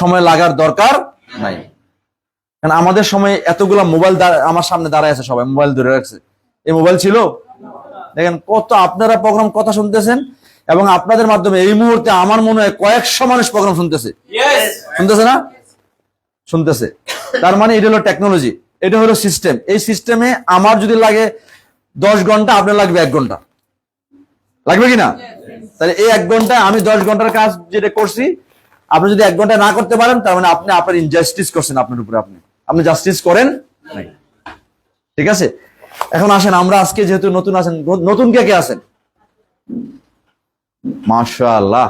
সময় লাগার দরকার নাই। কারণ আমাদের সময় এতগুলা মোবাইল আমার সামনে দাঁড়ায় আছে সবাই মোবাইল ধরে রাখছে। এই মোবাইল ছিল। দেখেন কত আপনারা প্রোগ্রাম কথা শুনতেছেন এবং আপনাদের মাধ্যমে এই মুহূর্তে আমার মনে হয় কয়েকশো মানুষ প্রোগ্রাম শুনতেছে। শুনতেছে না? শুনতেছে। তার মানে এটা হলো টেকনোলজি এটা হলো সিস্টেম এই সিস্টেমে আমার যদি লাগে দশ ঘণ্টা আপনার লাগবে এক ঘণ্টা। লাগবে কি না? তাহলে এই এক ঘন্টায় আমি দশ ঘণ্টার কাজ যেটা করছি আপনি যদি এক ঘণ্টা না করতে পারেন, তার মানে আপনি, আপনার ইনজাস্টিস করছেন আপনার উপরে আপনি। আপনি জাস্টিস করেন ঠিক আছে? এখন আসেন, আমরা আজকে যেহেতু নতুন আছেন, নতুন কে কে আছেন? মাশাআল্লাহ।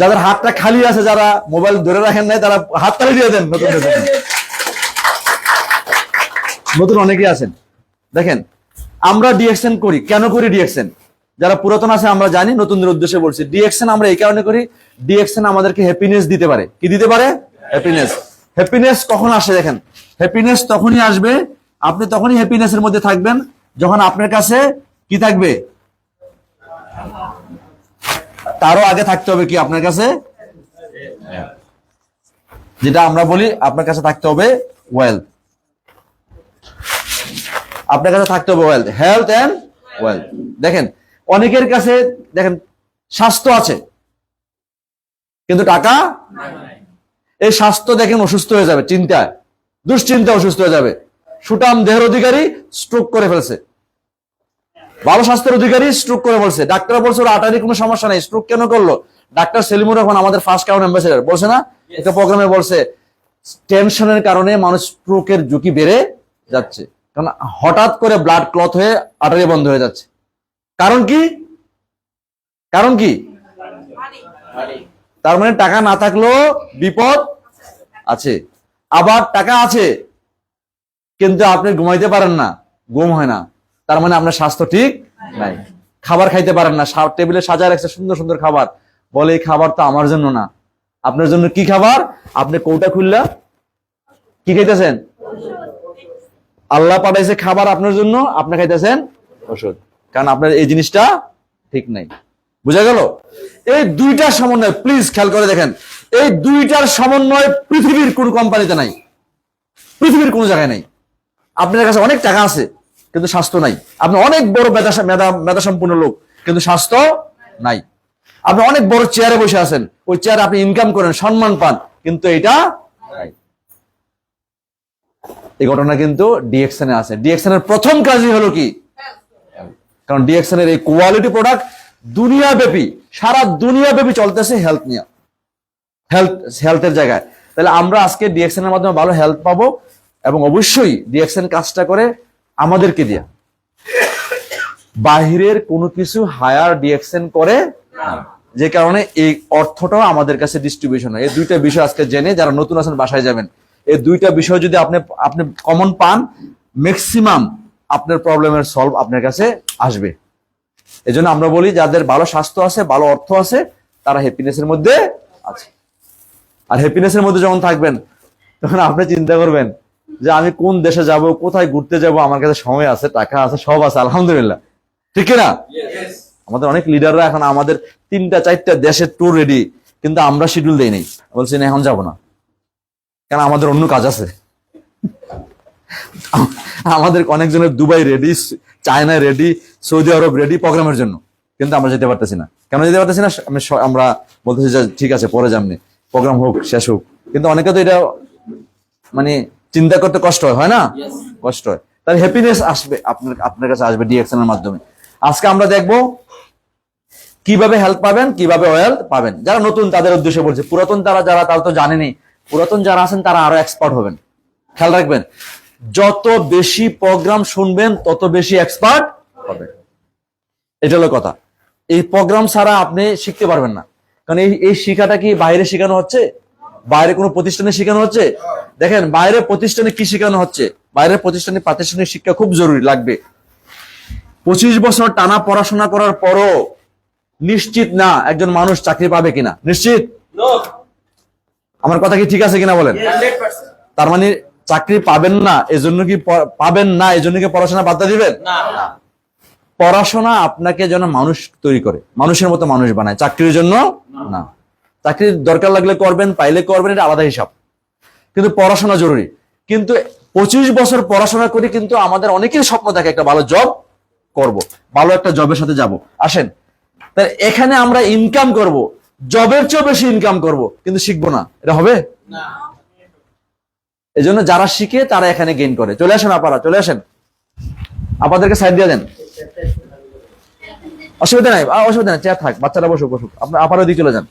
যাদের হাতটা খালি আছে, যারা মোবাইল ধরে রাখেন নাই, তারা হাত তালি দিয়ে দেন নতুন নতুন অনেকেই আছেন। দেখেন, আমরা ডিএকশন করি। কেন করি ডিএকশন যারা পুরাতন আছে, আমরা জানি, নতুনদের উদ্দেশ্যে বলছি। ডিএকশন আমরা এই কারণে করি ডিএকশন আমাদেরকে হ্যাপিনেস দিতে পারে। কি দিতে পারে? হ্যাপিনেস হ্যাপিনেস কখন আসে দেখেন? হ্যাপিনেস তখনই আসবে, আপনি তখনই হ্যাপিনেস এর মধ্যে থাকবেন, যখন আপনার কাছে কি থাকবে? তারও আগে থাকতে হবে কি আপনার কাছে? যেটা আমরা বলি, আপনার কাছে থাকতে হবে ওয়েলথ আপনার কাছে থাকতে হবে ওয়েলথ হেলথ এন্ড ওয়েলথ দেখেন অনেকের কাছে দেখেন স্বাস্থ্য আছে কিন্তু টাকা এই স্বাস্থ্য দেখেন অসুস্থ হয়ে যাবে চিন্তায় দুশ্চিন্তা অসুস্থ হয়ে যাবে। সুটাম দেহের অধিকারী স্ট্রোক করে ফেলছে। ভালো স্বাস্থ্যের অধিকারী স্ট্রোক করে বলছে ডাক্তার বলছে ওর আটারি কোনো সমস্যা নেই স্ট্রোক কেন করল? ডাক্তার সেলিমুর রহমান আমাদের ফার্স্ট কাউন্ট অ্যাম্বাসেডার বলছে না? একটা প্রোগ্রামে বলছে টেনশনের কারণে মানুষ স্ট্রোকের ঝুঁকি বেড়ে যাচ্ছে। কারণ হঠাৎ করে ব্লাড ক্লথ হয়ে আটারি বন্ধ হয়ে যাচ্ছে। কারণ কি? কারণ কি? তার মানে টাকা না থাকলেও বিপদ আছে। আবার টাকা আছে, কিন্তু আপনি ঘুমাইতে পারেন না, ঘুম হয় না। তার মানে আপনার স্বাস্থ্য ঠিক নাই। খাবার খাইতে পারেন না টেবিলে সাজায় রাখছে সুন্দর সুন্দর খাবার। বলে, এই খাবার তো আমার জন্য না। আপনার জন্য কি খাবার? আপনি কৌটা খুললা। কি খাইতেছেন? আল্লাহ পাঠাইছে খাবার আপনার জন্য, আপনি খাইতেছেন ওষুধ। কারণ আপনার এই জিনিসটা ঠিক নাই। বুঝা গেল? এই দুইটার সমন্বয় প্লিজ খেয়াল করে দেখেন, এই দুইটার সমন্বয় পৃথিবীর কোন কোম্পানিতে নাই। পৃথিবীর কোন জায়গায় নাই। আপনার কাছে অনেক টাকা আছে, কিন্তু স্বাস্থ্য নাই। আপনি অনেক বড় মেধা মেধা মেধা সম্পূর্ণ লোক, কিন্তু স্বাস্থ্য নাই। আপনি অনেক বড় চেয়ারে বসে আছেন, ওই চেয়ারে আপনি ইনকাম করেন, সম্মান পান, কিন্তু এটা নাই। এই ঘটনা কিন্তু ডিএকশনে আছে। ডিএকশন এর প্রথম কাজই হলো কি? কারণ ডিএকশন এর এই কোয়ালিটি প্রোডাক্ট দুনিয়া ব্যাপী সারা দুনিয়া ব্যাপী চলতেছে হেলথ নিয়ে। হেলথ হেলথের জায়গায়। তাহলে আমরা আজকে ডিএকশন এর মাধ্যমে ভালো হেলথ পাবো এবং অবশ্যই ডিএকশন কাজটা করে আমাদেরকে দিয়া। বাহিরের কোনো কিছু হায়ার ডিএকশন করে যে কারণে এই অর্থটাও আমাদের কাছে ডিস্ট্রিবিউশন হয়। এই দুইটা বিষয় আজকে জেনে যারা নতুন আছেন বাসায় যাবেন। এই দুইটা বিষয় যদি আপনি আপনি কমন পান ম্যাক্সিমাম আপনার প্রবলেমের সলভ আপনার কাছে আসবে। এই জন্য আমরা বলি, যাদের ভালো স্বাস্থ্য আছে, ভালো অর্থ আছে, তারা হ্যাপিনেসের মধ্যে আছে। আর হ্যাপিনেসের মধ্যে যখন থাকবেন, তখন আপনি চিন্তা করবেন যে আমি কোন দেশে যাব, কোথায় ঘুরতে যাব, আমার কাছে সময় আছে, টাকা আছে, সব আছে, আলহামদুলিল্লাহ। ঠিক না আমাদের অনেক লিডাররা এখন আমাদের তিনটা, চারটা দেশের ট্যুর রেডি কিন্তু আমরা শিডিউল দেই নাই। বলছি, না, এখন যাব না। কেন? আমাদের অন্য কাজ আছে। আমাদের অনেকজনের Dubai ready China ready Saudi Arab ready প্রোগ্রামের জন্য। কিন্তু আমরা যেতে পারতেছি না। কেন যেতে পারতেছি না? আমি আমরা বলতেছি যে ঠিক আছে পরে যামনি। প্রোগ্রাম হোক শেষ হোক। কিন্তু অনেকে তো এটা মানে চিন্তা করতে কষ্ট হয় হয় না? কষ্ট হয়। তাহলে হ্যাপিনেস আসবে আপনার আপনার কাছে আসবে ডিএকশন এর মাধ্যমে। আজকে আমরা দেখব কীভাবে হেল্প পাবেন কীভাবে ওয়েলথ পাবেন। যারা নতুন তাদের উদ্দেশ্যে বলছে পুরাতন তারা যারা তারা তো জানেনি। পুরাতন যারা আছেন তারা আরও এক্সপার্ট হবেন। খেয়াল রাখবেন। যত বেশি প্রোগ্রাম শুনবেন তত বেশি এক্সপার্ট হবেন এটা হলো কথা। এই প্রোগ্রাম ছাড়া আপনি শিখতে পারবেন না। কারণ এই এই শিখাটা কি বাইরে শেখানো হচ্ছে? বাইরে কোনো প্রতিষ্ঠানে শেখানো হচ্ছে? দেখেন বাইরে প্রতিষ্ঠানে কি শেখানো হচ্ছে? বাইরের প্রতিষ্ঠানে প্রাতিষ্ঠানিক শিক্ষা খুব জরুরি লাগবে। পঁচিশ বছর টানা পড়াশোনা করার পরও নিশ্চিত না একজন মানুষ চাকরি পাবে কিনা। নিশ্চিত? আমার কথা কি ঠিক আছে কিনা বলেন? তার মানে চাকরি পাবেন না এজন্য কি পাবেন না এজন্য কি পড়াশোনা দিয়ে দিবেন? পড়াশোনা আপনাকে যেন মানুষ তৈরি করে মানুষের মতো মানুষ বানায় চাকরির জন্য না। চাকরির দরকার লাগলে করবেন পাইলে করবেন এটা আলাদা হিসাব। কিন্তু পড়াশোনা জরুরি। কিন্তু পঁচিশ বছর পড়াশোনা করে কিন্তু আমাদের অনেকের স্বপ্ন থাকে একটা ভালো জব করব ভালো একটা জবের সাথে যাব। আসেন তাহলে এখানে আমরা ইনকাম করব জবের চেয়েও বেশি ইনকাম করব কিন্তু শিখব না। এটা হবে? এই জন্য যারা শিখে তারা এখানে গেইন করে। চলে আসেন আপারা, চলে আসেন। আপনাদেরকে সাইড দিয়ে দেন। অসুবিধা নাই। অসুবিধা নাই চেয়ার থাক, বাচ্চারা বসুক বসুক। আপনার আপার ওদিকে চলে যান।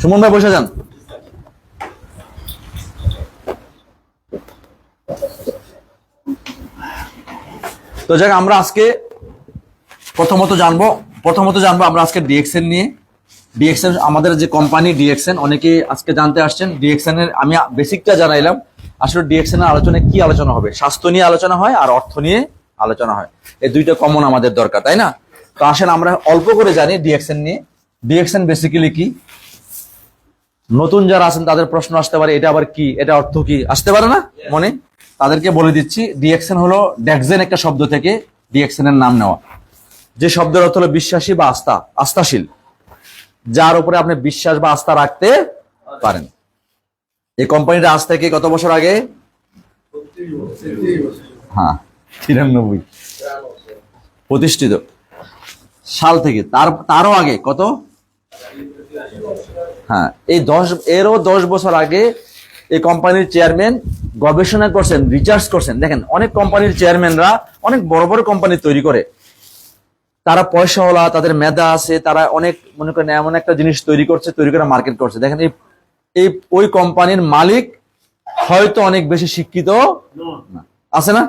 সুমন ভাই বসে যান। তো যাক, আমরা আজকে প্রথমত জানব প্রথমত জানব আমরা আজকে ডিএক্সএন নিয়ে। ডিএক্সএন আমাদের যে কোম্পানি ডিএক্সএন অনেকে আজকে জানতে আসছেন। ডিএক্সএন এর আমি বেসিকটা জানাইলাম আসলে ডিএক্সএন এর আলোচনায় কি আলোচনা হবে? স্বাস্থ্য নিয়ে আলোচনা হয় আর অর্থ নিয়ে আলোচনা হয়। এই দুইটা কমন আমাদের দরকার, তাই না? তো আসেন আমরা অল্প করে জানি ডিএক্সএন নিয়ে। ডিএক্সএন বেসিক্যালি কি? নতুন যারা আছেন, তাদের প্রশ্ন আসতে পারে, এটা আবার কি? এটা অর্থ কি? আসতে পারে না? মনে? তাদেরকে বলে দিচ্ছি ডিএক্সএন হলো ডেক্সেন একটা শব্দ থেকে ডিএক্সএন এর নাম নেওয়া। যে শব্দের অর্থ হলো বিশ্বাসী বা আস্থা, আস্থাশীল, যার উপরে আপনি বিশ্বাস বা আস্থা রাখতে পারেন। এই কোম্পানিটা আজ থেকে কত বছর আগে? হ্যাঁ প্রতিষ্ঠিত। সাল থেকে, তার, তারও আগে কত? হ্যাঁ এই দশ, এরও দশ বছর আগে এই কোম্পানির চেয়ারম্যান গবেষণা করছেন রিচার্জ করছেন। দেখেন, অনেক কোম্পানির চেয়ারম্যানরা অনেক বড় বড় কোম্পানি তৈরি করে। তারা পয়সাওয়ালা তাদের মেধা আছে, তারা অনেক, মনে করেন, এমন একটা জিনিস তৈরি করছে, তৈরি করে মার্কেট করছে। দেখেন, এই এই, ওই কোম্পানির মালিক হয়তো অনেক বেশি শিক্ষিত আছে না?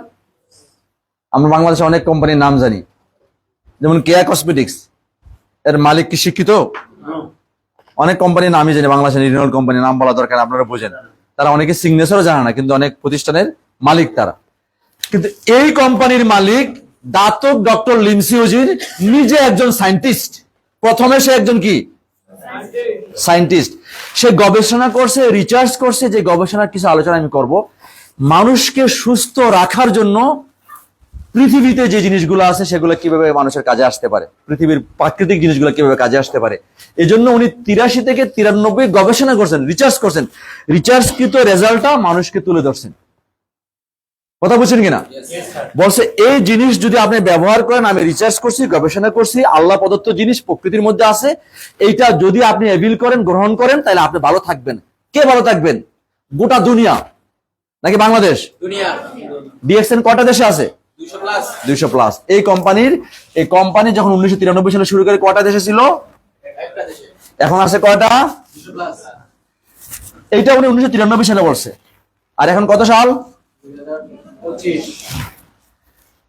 আমরা বাংলাদেশে অনেক কোম্পানির নাম জানি। যেমন কেয়া কসমেটিক্স এর মালিক কি শিক্ষিত? অনেক কোম্পানির নামই জানি, বাংলাদেশের রিনিউয়াল কোম্পানির নাম বলা দরকার, আপনারা বোঝেন। তারা অনেকে সিগনেচারও জানে না, কিন্তু অনেক প্রতিষ্ঠানের মালিক তারা। কিন্তু এই কোম্পানির মালিক দাতক ডক্টর লিমসিওজির নিজে একজন সায়েন্টিস্ট। প্রথমে সে একজন কি? সায়েন্টিস্ট। সে গবেষণা করছে রিচার্জ করছে, যে গবেষণার কিছু আলোচনা আমি করব। মানুষকে সুস্থ রাখার জন্য পৃথিবীতে যে জিনিসগুলো আছে, সেগুলো কীভাবে মানুষের কাজে আসতে পারে? পৃথিবীর প্রাকৃতিক জিনিসগুলো কীভাবে কাজে আসতে পারে? এই জন্য উনি তিরাশি থেকে তিরানব্বই গবেষণা করছেন রিচার্জ করছেন। রিচার্জকৃত রেজাল্টটা মানুষকে তুলে ধরছেন। কথা বুঝছেন কিনা? বলছে এই জিনিস যদি আপনি ব্যবহার করেন আমি রিসার্চ করছি গবেষণা করছি আল্লাহ প্রদত্ত জিনিস প্রকৃতির মধ্যে আছে এইটা যদি আপনি এভিল করেন গ্রহণ করেন তাহলে আপনি ভালো থাকবেন। কে ভালো থাকবেন? গোটা দুনিয়া। নাকি বাংলাদেশ? দুনিয়া। ডিএক্সএন কটা দেশে আছে? দুইশো প্লাস এই কোম্পানির এই কোম্পানি যখন উনিশশো তিরানব্বই সালে শুরু করে কটা দেশে ছিল? এখন আছে কয়টা? এইটা উনি উনিশশো তিরানব্বই সালে বলছে। আর এখন কত সাল?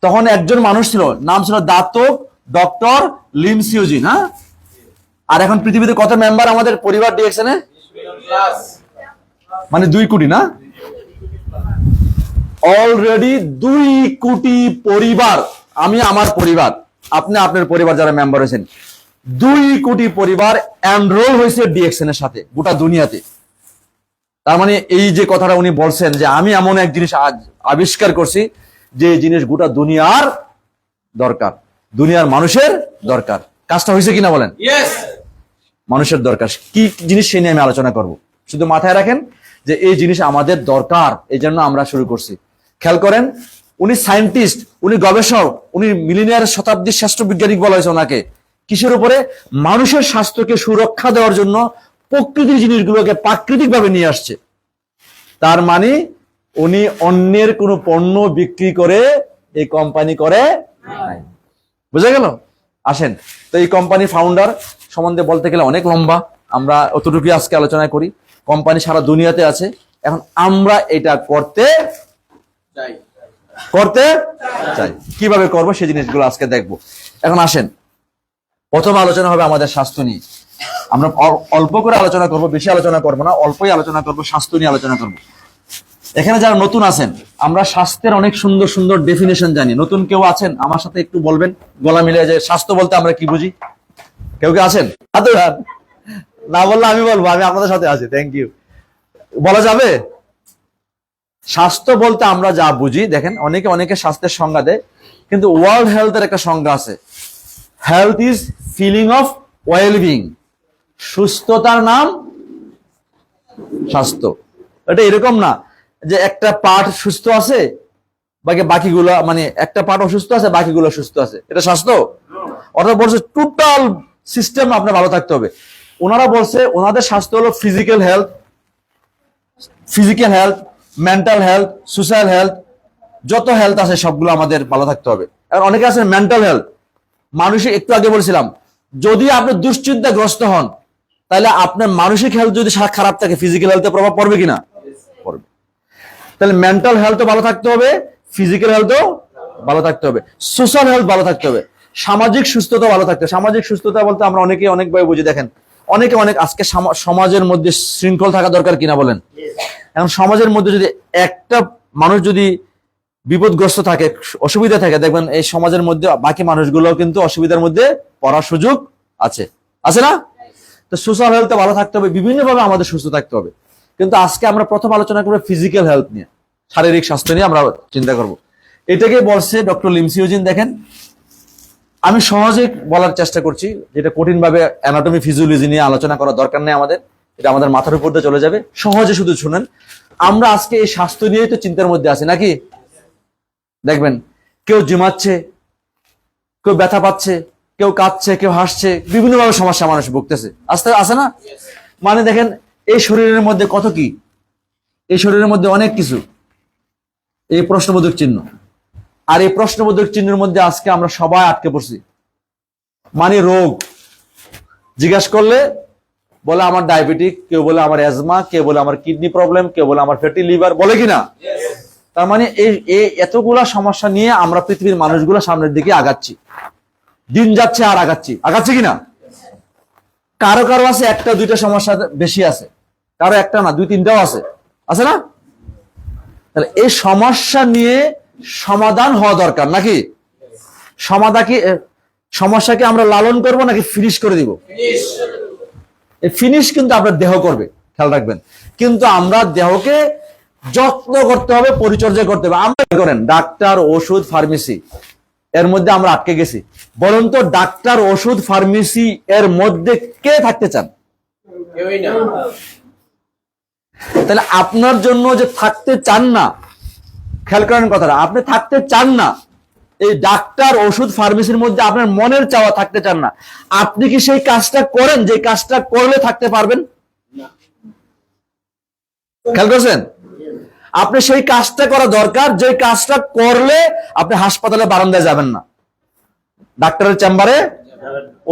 তখন একজন মানুষ ছিল নাম ছিল দাতক ডক্টর লিমসিওজিন হ্যাঁ? আর এখন পৃথিবীতে কত মেম্বার আমাদের পরিবার প্লাস মানে দুই কোটি না? অলরেডি দুই কোটি পরিবার আমি আমার পরিবার আপনি আপনার পরিবার যারা মেম্বার হয়েছেন দুই কোটি পরিবার এনরোল হয়েছে ডিএক্সএন এর সাথে গোটা দুনিয়াতে। তার মানে এই যে কথাটা উনি বলছেন যে আমি এমন এক জিনিস আজ আবিষ্কার করছি যে এই জিনিস গোটা দুনিয়ার দরকার দুনিয়ার মানুষের দরকার। কাজটা হয়েছে কিনা বলেন? মানুষের দরকার। কি জিনিস সেই নিয়ে আমি আলোচনা করব? শুধু মাথায় রাখেন যে এই জিনিস আমাদের দরকার এই জন্য আমরা শুরু করছি। খেয়াল করেন উনি সায়েন্টিস্ট উনি গবেষক উনি মিলিনিয়ার শতাব্দীর শ্রেষ্ঠ বিজ্ঞানিক বলা হয়েছে ওনাকে। কিসের উপরে? মানুষের স্বাস্থ্যকে সুরক্ষা দেওয়ার জন্য প্রকৃতির জিনিসগুলোকে প্রাকৃতিক ভাবে নিয়ে আসছে। তার মানে উনি অন্যের কোনো পণ্য বিক্রি করে এই কোম্পানি করে নাই। বুঝা গেল? আসেন তো এই কোম্পানি ফাউন্ডার সম্বন্ধে বলতে গেলে অনেক লম্বা। আমরা অতটুকুই আজকে আলোচনা করি। কোম্পানি সারা দুনিয়াতে আছে। এখন আমরা এটা করতে করতে চাই। কীভাবে করব সেই জিনিসগুলো আজকে দেখব। এখন আসেন প্রথম আলোচনা হবে আমাদের স্বাস্থ্য নিয়ে। আমরা অল্প করে আলোচনা করব বেশি আলোচনা করব না অল্পই আলোচনা করব স্বাস্থ্য নিয়ে আলোচনা করব। এখানে যারা নতুন আছেন, আমরা স্বাস্থ্যের অনেক সুন্দর সুন্দর ডেফিনেশন জানি। নতুন কেউ আছেন, আমার সাথে একটু বলবেন, গলা মিলে যে স্বাস্থ্য বলতে আমরা কি বুঝি? কেউ কি আছেন? না বললে আমি বলব, আমি আপনাদের সাথে আছি থ্যাংক ইউ বলা যাবে? স্বাস্থ্য বলতে আমরা যা বুঝি, দেখেন, অনেকে অনেকে স্বাস্থ্যের সংজ্ঞা দেয়, কিন্তু ওয়ার্ল্ড হেলথের একটা সংজ্ঞা আছে। Health is feeling of well being সুস্থতার নাম স্বাস্থ্য। এটা এরকম না। যে একটা পার্ট সুস্থ আছে, বাকি বাকিগুলো মানে একটা পার্ট অসুস্থ আছে, বাকিগুলো সুস্থ আছে। এটা স্বাস্থ্য? অর্থাৎ বলছে টোটাল সিস্টেম আপনার ভালো থাকতে হবে। ওনারা বলছে ওনাদের স্বাস্থ্য হলো physical health physical health mental health social health যত হেলথ আছে সবগুলো আমাদের ভালো থাকতে হবে। আর অনেকে আছে মেন্টাল হেলথ মানুষের একটু আগে বলছিলাম, যদি আপনি দুশ্চিন্তাগ্রস্ত হন, তাহলে আপনার মানসিক হেলথ যদি খারাপ থাকে ফিজিক্যাল হেলথে প্রভাব পড়বে কিনা? তাহলে মেন্টাল হেলথও ভালো থাকতে হবে ফিজিক্যাল হেলথও ভালো থাকতে হবে সোশ্যাল হেলথ ভালো থাকতে হবে, সামাজিক সুস্থতা ভালো থাকতে হবে। সামাজিক সুস্থতা বলতে আমরা অনেকে অনেকভাবে বুঝি, দেখেন, অনেকে অনেক আজকে সামা- সমাজের মধ্যে শৃঙ্খল থাকা দরকার কিনা বলেন? এখন সমাজের মধ্যে যদি একটা মানুষ যদি বিপদগ্রস্ত থাকে, অসুবিধা থাকে, দেখবেন এই সমাজের মধ্যে বাকি মানুষগুলো কিন্তু অসুবিধার মধ্যে পড়ার সুযোগ আছে। আছে না? তো সোশ্যাল হেলথে ভালো থাকতে হবে, বিভিন্নভাবে আমাদের সুস্থ থাকতে হবে। কিন্তু আজকে আমরা প্রথম আলোচনা করব ফিজিক্যাল হেলথ নিয়ে। শারীরিক স্বাস্থ্য নিয়ে আমরা চিন্তা করব। এটাকে বলছে ডক্টর লিমসিওজিন দেখেন। আমি সহজে বলার চেষ্টা করছি, যেটা কঠিন ভাবে অ্যানাটমি ফিজিওলজি নিয়ে আলোচনা করার দরকার নেই আমাদের, এটা আমাদের মাথার উপর দিয়ে চলে যাবে। সহজে শুধু শুনেন। আমরা আজকে এই স্বাস্থ্য নিয়েই তো চিন্তার মধ্যে আছি, নাকি? দেখবেন, কেউ জিমাচ্ছে, কেউ ব্যথা পাচ্ছে, কেউ কাঁদছে, কেউ হাসছে, বিভিন্নভাবে সমস্যা মানুষ ভুগতেছে। আস্তে আছে না? মানে দেখেন এই শরীরের মধ্যে কত কি? এই শরীরের মধ্যে অনেক কিছু। এই প্রশ্নবোধক চিহ্ন। আর এই প্রশ্নবোধক চিহ্নের মধ্যে আজকে আমরা সবাই আটকে পড়ছি। মানে রোগ। জিজ্ঞাসা করলে বলে আমার ডায়াবেটিক, কেউ বলে আমার অ্যাজমা, কেউ বলে আমার কিডনি প্রবলেম, কেউ বলে আমার ফ্যাটি লিভার, বলে কিনা তার মানে এই এতগুলা সমস্যা নিয়ে আমরা পৃথিবীর মানুষগুলো সামনের দিকে আগাচ্ছি। দিন যাচ্ছে আর আগাচ্ছি। আগাচ্ছি কিনা কারও কারও আছে একটা, দুইটা সমস্যা বেশি আছে। কারও একটা না দুই তিনটাও আছে। আছে না? তাহলে এই সমস্যা নিয়ে সমাধান হওয়া দরকার নাকি? সমাধা কি সমস্যাকে আমরা লালন করব নাকি ফিনিশ করে দিব? ফিনিশ কিন্তু আপনার দেহ করবে খেয়াল রাখবেন। কিন্তু আমরা দেহকে যত্ন করতে হবে পরিচর্যা করতে হবে। আমরা করেন? ডাক্তার ওষুধ ফার্মেসি এর মধ্যে আমরা আটকে গেছি। বরং তো ডাক্তার ওষুধ ফার্মেসি এর মধ্যে কে থাকতে চান? তাহলে আপনার জন্য যে থাকতে চান না, খেয়াল করেন কথাটা, আপনি থাকতে চান না, এই ডাক্তার, ওষুধ, ফার্মেসির মধ্যে আপনার মনের চাওয়া থাকতে চান না। আপনি কি সেই কাজটা করেন, যে কাজটা করলে থাকতে পারবেন? খেয়াল করছেন? আপনি সেই কাজটা করা দরকার, যে কাজটা করলে আপনি হাসপাতালে বারান্দায় যাবেন না। ডাক্তারের চেম্বারে,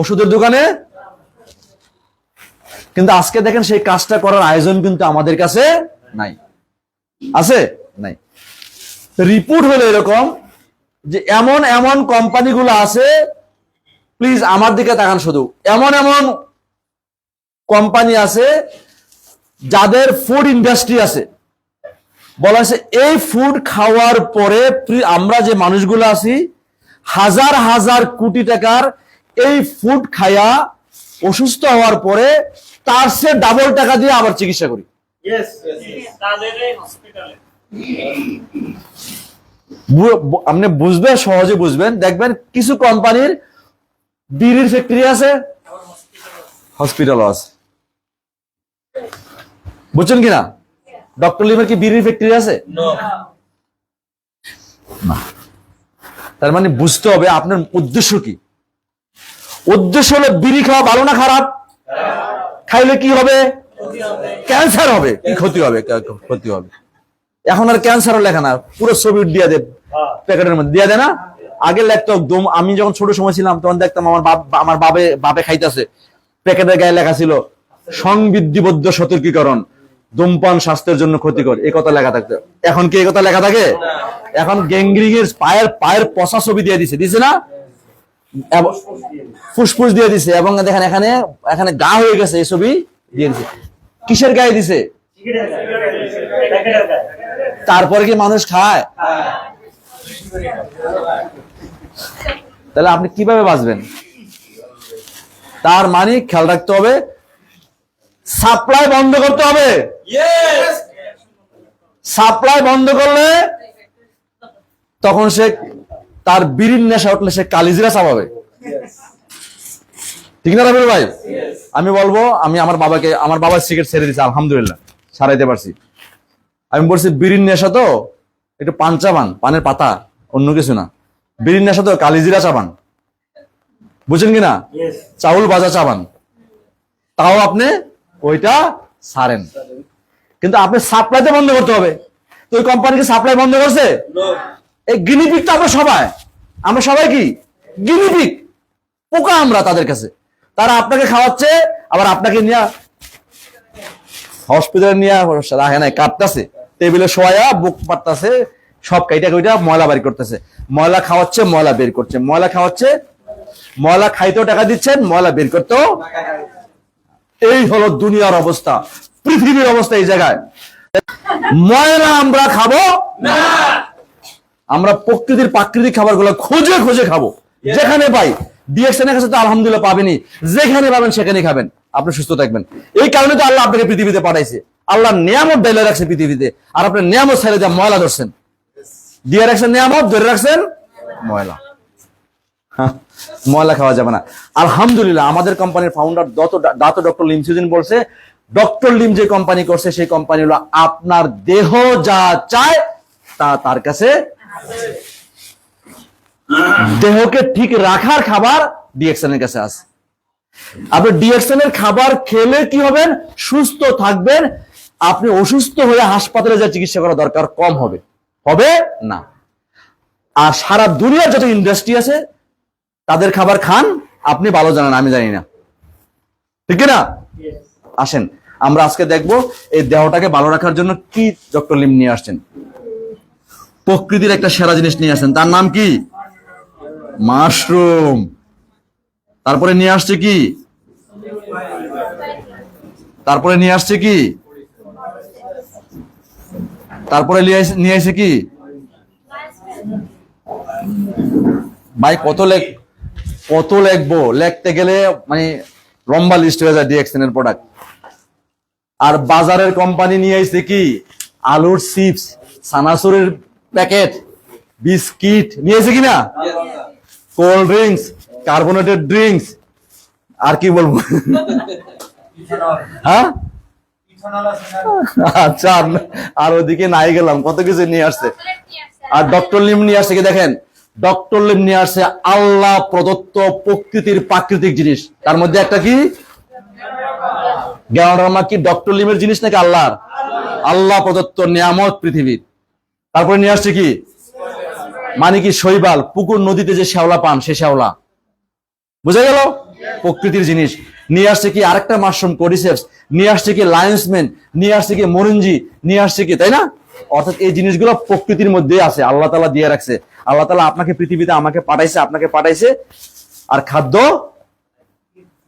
ওষুধের দোকানে কিন্তু আজকে দেখেন সেই কাজটা করার আয়োজন কিন্তু আমাদের কাছে নাই। আছে? নাই। রিপোর্ট হলো এরকম যে এমন এমন কোম্পানিগুলো আছে প্লিজ আমার দিকে তাকান শুধু। এমন এমন কোম্পানি আছে যাদের ফুড ইন্ডাস্ট্রি আছে। বলা আছে এই ফুড খাওয়ার পরে আমরা যে মানুষগুলো আছি হাজার হাজার কোটি টাকার এই ফুড খায়া অসুস্থ হওয়ার পরে তার সে ডাবল টাকা দিয়ে আবার চিকিৎসা করি। বু- আপনি বুঝবেন সহজে বুঝবেন। দেখবেন কিছু কোম্পানির বিড়ির ফ্যাক্টরি আছে হসপিটাল আছে। বুঝছেন কিনা? ডক্টর লিমের কি বিড়ির ফ্যাক্টরি আছে? না। তার মানে বুঝতে হবে আপনার উদ্দেশ্য কি? উদ্দেশ্য হলো বিড়ি খাওয়া ভালো না খারাপ? খাইলে কি হবে? ক্যান্সার হবে। কি ক্ষতি হবে? ক্ষতি হবে? এখন আর ক্যান্সারও লেখা না। পুরো ছবি দিয়ে দে প্যাকেটের মধ্যে। দিয়ে দেয় না? আগে লেখতো একদম আমি যখন ছোট সময় ছিলাম তখন দেখতাম আমার বাপ আমার বাবে বাপে খাইতেছে। প্যাকেটের গায়ে লেখা ছিল সংবিধিবদ্ধ সতর্কীকরণ ধূমপান স্বাস্থ্যের জন্য ক্ষতিকর। এই কথা লেখা থাকতো। এখন কি এ কথা লেখা থাকে? এখন গ্যাংগ্রিং এর পায়ের পায়ের পচা ছবি দিয়ে দিছে। দিছে না? ফুসফুস দিয়ে দিছে এবং দেখেন এখানে এখানে গা হয়ে গেছে এই ছবি দিয়ে দিছে। কিসের গায়ে দিছে? তারপরে কি মানুষ খায়? তাহলে আপনি কীভাবে বাঁচবেন? তার মানে খেয়াল রাখতে হবে সাপ্লাই বন্ধ করতে হবে। সাপ্লাই বন্ধ করলে তখন সে তার বিড়ির নেশা উঠলে সে কালিজিরা চাপাবে। ঠিক না রাবিল ভাই? আমি বলব আমি আমার বাবাকে আমার বাবার সিগারেট ছেড়ে দিয়েছি আলহামদুলিল্লাহ সারাইতে পারছি। আমি বলছি বিড়ির নেশা তো একটু পান চাবান পানের পাতা অন্য কিছু না। বিড়ির নেশা তো কালিজিরা চাবান বুঝছেন কি না? চাউল বাজা চাবান তাও আপনি ওইটা সারেন। কিন্তু আপনি সাপ্লাইতে বন্ধ করতে হবে। তো ওই কোম্পানিকে সাপ্লাই বন্ধ করছে? এই গিনিপিক তো আমরা সবাই। আমরা সবাই কি? গিনিপিক পোকা আমরা তাদের কাছে। তারা আপনাকে খাওয়াচ্ছে, আবার আপনাকে নিয়ে হসপিটালে নিয়ে রাখে নাই কাটতেছে টেবিলে শোয়া, বুক পাটতেছে সব কাইটা কইটা ময়লা বের করতেছে। ময়লা খাওয়াচ্ছে, ময়লা বের করছে। ময়লা খাওয়াচ্ছে, ময়লা খাইতেও টাকা দিচ্ছেন, ময়লা বের করতেও এই হলো দুনিয়ার অবস্থা। পৃথিবীর অবস্থা এই জায়গায়। ময়লা আমরা খাব আমরা প্রকৃতির প্রাকৃতিক খাবারগুলো খুঁজে খুঁজে খাব। যেখানে পাই ডিএক্সএন এর কাছে তো আলহামদুলিল্লাহ পাবেনি। যেখানে পাবেন সেখানে খাবেন। আপনি সুস্থ থাকবেন। এই কারণে তো আল্লাহ আপনাকে পৃথিবীতে পাঠাইছে। আল্লাহ নিয়ামত ডাইলে রাখছে পৃথিবীতে। আর আপনি নিয়ামত ছেড়ে দিয়ে ময়লা ধরছেন। দিয়ে রাখছেন নিয়ামত ধরে রাখছেন ময়লা। হ্যাঁ, ময়লা খাওয়া যাবে না। আলহামদুলিল্লাহ আমাদের কোম্পানির ফাউন্ডার দত দাতো ডক্টর লিমসুদ্দিন বলছে ডক্টর লিম যে কোম্পানি করছে সেই কোম্পানি হলো আপনার দেহ যা চায় তা তার কাছে দেহকে ঠিক রাখার খাবার ডিএক্সএন এর কাছে আছে। আপনি ডিএক্সএন এর খাবার খেলে কি হবেন? সুস্থ থাকবেন। আপনি অসুস্থ হয়ে হাসপাতালে যা চিকিৎসা করা দরকার কম হবে। হবে না। আর সারা দুনিয়ার যত ইন্ডাস্ট্রি আছে, তাদের খাবার খান। আপনি ভালো জানেন, আমি জানি না। ঠিক না আসেন, আমরা আজকে দেখব এই দেহটাকে ভালো রাখার জন্য কি ডক্টর লিম নিয়ে আসছেন। প্রকৃতির একটা সেরা জিনিস নিয়ে আসছেন তার নাম কি? মাশরুম। তারপরে নিয়ে আসছে কি? তারপরে নিয়ে আসছে কি? তারপরে নিয়ে আসছে কি? ভাই, কত লেখ কত লিখব? লিখতে গেলে মানে লম্বা লিস্ট হয়ে যায় ডিএক্সএন এর প্রোডাক্ট আর বাজারের কোম্পানি নিয়ে আইছে কি? আলুর চিপস সানাসুরের প্যাকেট বিস্কিট নিয়েছে কিনা? কোল্ড ড্রিঙ্কস কার্বোনেটেড ড্রিঙ্কস আর কি বলব? হ্যাঁ? আচ্ছা আর- আর ওদিকে নাই গেলাম কত কিছু নিয়ে আসছে। আর ডক্টর লিম নিয়ে আসছে কি দেখেন? ডক্টর লিম নিয়ে আসছে আল্লাহ প্রদত্ত প্রকৃতির প্রাকৃতিক জিনিস। তার মধ্যে একটা কি? জ্ঞানরামা কি ডক্টর লিমের জিনিস নাকি আল্লাহর? আল্লাহ প্রদত্ত নিয়ামত পৃথিবীর। তারপরে নিয়ে আসছে কি? মানে কি শৈবাল পুকুর নদীতে যে শ্যাওলা পান সে শ্যাওলা। বুঝা গেল? প্রকৃতির জিনিস। নিয়ে আসছে কি আরেকটা মাশরুম কোডিসেপস নিয়ে আসছে কি লায়ন্সম্যান নিয়ে আসছে কি মরুঞ্জি। নিয়ে আসছে কি তাই না? অর্থাৎ এই জিনিসগুলো প্রকৃতির মধ্যে আছে আল্লাহ তালা দিয়ে রাখছে। আল্লাহ তালা আপনাকে পৃথিবীতে আমাকে পাঠাইছে আপনাকে পাঠাইছে আর খাদ্য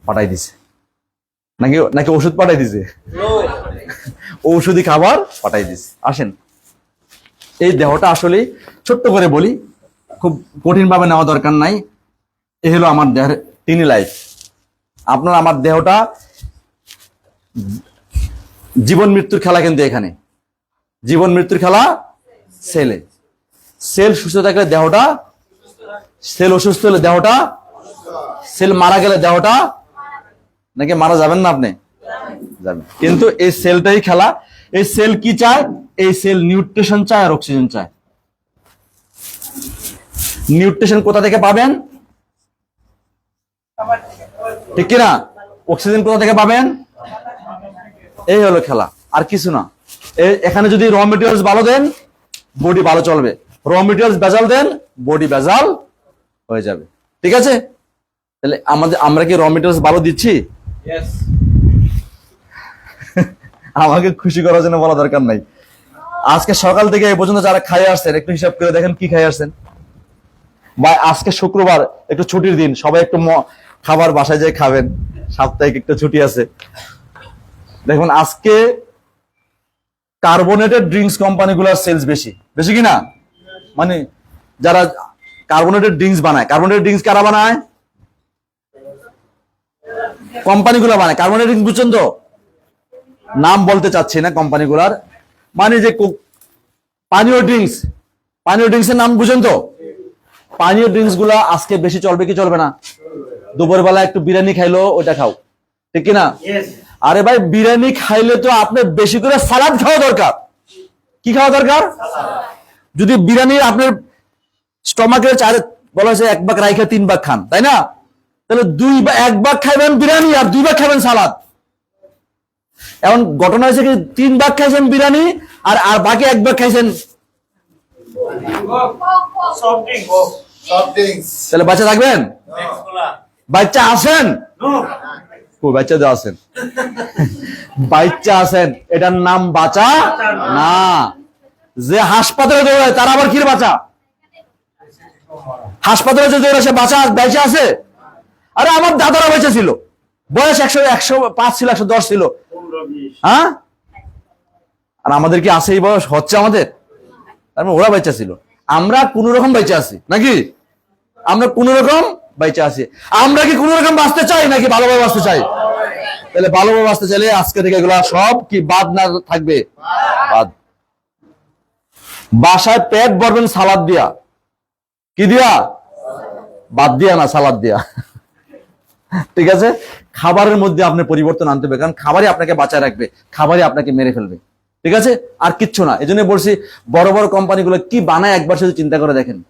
পাঠাই দিছে। নাকি নাকি ওষুধ পাঠাই দিছে? ঔষধি খাবার পাঠাই দিছে। আসেন। এই দেহটা আসলে ছোট্ট করে বলি, খুব কঠিন ভাবে নেওয়া দরকার নাই। এ হলো আমার দেহের তিনি লাইফ আপনার আমার দেহটা জীবন মৃত্যুর খেলা কিন্তু এখানে। জীবন মৃত্যুর খেলা সেলে সেল সুস্থ থাকলে দেহটা সেল অসুস্থ হলে দেহটা সেল মারা গেলে দেহটা, নাকি মারা যাবেন না আপনি? যাবেন। কিন্তু এই সেলটাই খেলা। এই সেল কি চায়? এই সেল নিউট্রিশন চায় আর অক্সিজেন চায়। নিউট্রিশন কোথা থেকে পাবেন? ঠিক কিনা? অক্সিজেন কোথা থেকে পাবেন? এই হলো খেলা আর কিছু না। এখানে যদি র মেটেরিয়ালস ভালো দেন বডি ভালো চলবে। র মেটেরিয়ালস ভেজাল দেন বডি ভেজাল হয়ে যাবে। ঠিক আছে? তাহলে আমাদের আমরা কি র মেটেরিয়ালস ভালো দিচ্ছি? আমাকে খুশি করার জন্য বলা দরকার নাই। আজকে সকাল থেকে এই পর্যন্ত যারা খাই আসছেন, একটু হিসাব করে দেখেন কি খাই আসছেন। বা আজকে শুক্রবার, একটু ছুটির দিন, সবাই একটু খাবার বাসায় যেয়ে খাবেন। সাপ্তাহিক একটু ছুটি আছে। দেখুন, আজকে কার্বোনেটেড ড্রিঙ্কস কোম্পানিগুলোর সেলস বেশি। বেশি কি না? মানে যারা কার্বোনেটেড ড্রিঙ্কস বানায়, কার্বোনেটেড ড্রিঙ্কস কারা বানায়? কোম্পানিগুলো বানায়। কার্বোনেটেড ড্রিঙ্কস বুঝছেন তো? নাম বলতে চাচ্ছি না কোম্পানিগুলার। মানে যে পানীয় ড্রিঙ্কস পানীয় ড্রিঙ্কস এর নাম বুঝেন তো? পানীয় ড্রিঙ্কসগুলা আজকে বেশি চলবে কি চলবে না? দুপুরবেলা একটু বিরিয়ানি খাইলো ওটা খাও। ঠিক কি না আরে ভাই বিরিয়ানি খাইলে তো আপনার বেশি করে সালাদ খাওয়া দরকার। কি খাওয়া দরকার? যদি বিরিয়ানি আপনার স্টমাকের চার বলা হয়েছে এক ভাগ রাইখে তিন ভাগ খান তাই না? তাহলে দুই বা এক ভাগ খাইবেন বিরিয়ানি আর দুই ভাগ খাবেন সালাদ। এখন ঘটনা হয়েছে কি তিন ভাগ খাইছেন বিরিয়ানি আর আর বাকি এক ভাগ খাইছেন. তাহলে বাচ্চা থাকবেন? বাচ্চা আছেন? ও বাচ্চা আছেন। বাচ্চা আছেন এটার নাম বাঁচা না। যে হাসপাতালে দৌড়ায় তার আবার কি বাঁচা হাসপাতালে যে দৌড়ায় সে বাঁচা বেঁচে আছে? আরে আমার দাদারা বেঁচে ছিল। বয়স একশো একশো পাঁচ ছিল একশো দশ ছিল। হ্যাঁ? আর আমাদের কি আছে এই বয়স? হচ্ছে আমাদের? তার মানে ওরা বেঁচে ছিল। আমরা কোন রকম বেঁচে আছি, নাকি? আমরা কোন রকম বেঁচে আছি। আমরা কি কোন রকম বাঁচতে চাই, নাকি ভালোভাবে বাঁচতে চাই? তাহলে ভালোভাবে বাঁচতে চাইলে আজকে থেকে এগুলা সব কি বাদ না থাকবে? বাদ। বাসায় পেট ভরবেন সালাদ দিয়া। কি দিয়া? বাদ দিয়া না, সালাদ দিয়া। ঠিক আছে? খাবারের মধ্যে আপনি পরিবর্তন আনতে হবে কারণ খাবারই আপনাকে বাঁচায় রাখবে খাবারই আপনাকে মেরে ফেলবে। ঠিক আছে? আর কিচ্ছু না। এই জন্য বলছি বড় বড় কোম্পানিগুলো কি বানায় একবার শুধু চিন্তা করে দেখেন।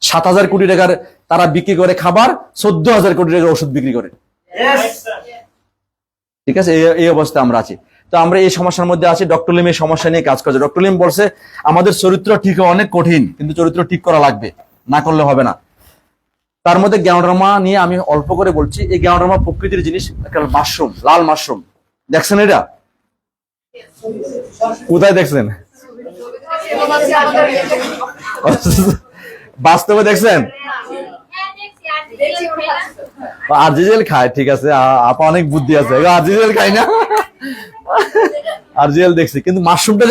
সাত হাজার কোটি টাকার তারা বিক্রি করে খাবার চোদ্দ হাজার কোটি টাকার ওষুধ বিক্রি করে। ঠিক আছে? এই- অবস্থা আমরা আছি। তো আমরা এই সমস্যার মধ্যে আছি। ডক্টর লিম এই সমস্যা নিয়ে কাজ করছে। ডক্টর লিম বলছে আমাদের চরিত্র ঠিক হওয়া অনেক কঠিন কিন্তু চরিত্র ঠিক করা লাগবে। না করলে হবে না। তার মধ্যে গ্যাওড্রামা নিয়ে আমি অল্প করে বলছি, এই গ্যাওড্রামা প্রকৃতির জিনিস, একটা মাশরুম, লাল মাশরুম। দেখছেন এটা? কোথায় দেখছেন? বাস্তবে দেখছেন? আরজিজেল খায়, ঠিক আছে আপা অনেক বুদ্ধি আছে। আরজিজেল খাই না? আরজিজেল দেখছি, কিন্তু মাশরুমটা